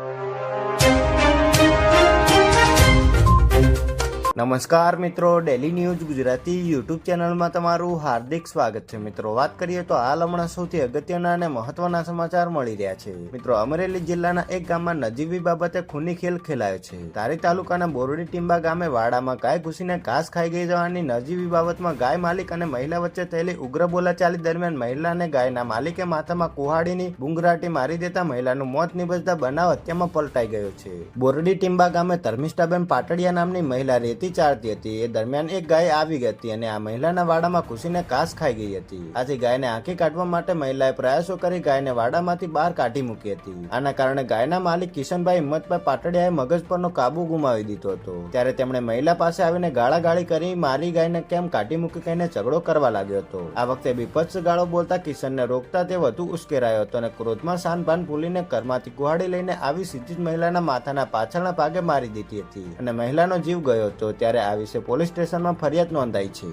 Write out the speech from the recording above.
you. નમસ્કાર મિત્રો daily news Gujarati YouTube ચેનલમાં તમારું હાર્દિક સ્વાગત છે. મિત્રો, વાત કરીએ તો હાલ હમણાં સૌથી અગત્યના અને મહત્વના સમાચાર મળી રહ્યા છે. મિત્રો, અમરેલી જિલ્લાના એક ગામમાં નજીવી બાબતે ખૂની ખેલ ખેલાયો છે. તારી તાલુકાના બોરડી ટીંબા ગામે વાડામાં ગાય ઘૂસીને ઘાસ ખાઈ ગઈ જવાની નજીવી બાબતમાં ગાય માલિક અને મહિલા વચ્ચે થયેલી ઉગ્ર બોલાચાલી દરમિયાન મહિલાને ગાયના માલિકે માથામાં કુહાડીની બુંગરાટી મારી દેતા મહિલાનું મોત નિપજતા બનાવ હત્યામાં પલટાઈ ગયો છે. બોરડી ટીંબા ગામે ધર્મિષ્ઠાબેન પાટડિયા નામની મહિલા રેતી ચારતી હતી. એ દરમિયાન એક ગાય આવી ગઈ હતી અને આ મહિલાના વાડામાં ઘૂસીને ઘાસ ખાઈ ગઈ હતી. આથી ગાયને આંખી કાઢવા માટે મહિલાએ પ્રયાસો કરી ગાયને વાડામાંથી બહાર કાઢી મૂકી હતી. આના કારણે ગાયના માલિક કિશનભાઈ હિંમતભાઈ પાટડિયાએ મગજ પરનો કાબુ ગુમાવી દીધો હતો. ત્યારે તેમણે મહિલા પાસે આવીને ગાળાગાળી કરી મારી ગાયને કેમ કાઢી મૂકી કહીને ઝઘડો કરવા લાગ્યો હતો. આ વખતે બીભત્સ ગાળો બોલતા કિશનને રોકતા તે વધુ ઉશ્કેરાયો હતો અને ક્રોધમાં શાનભાન ભૂલીને ઘરમાંથી કુહાડી લઈને આવી સીધી જ મહિલાના માથાના પાછળના ભાગે મારી દીધી હતી અને મહિલાનો જીવ ગયો હતો. ત્યારે આ વિશે પોલીસ સ્ટેશનમાં ફરિયાદ નોંધાઈ છે.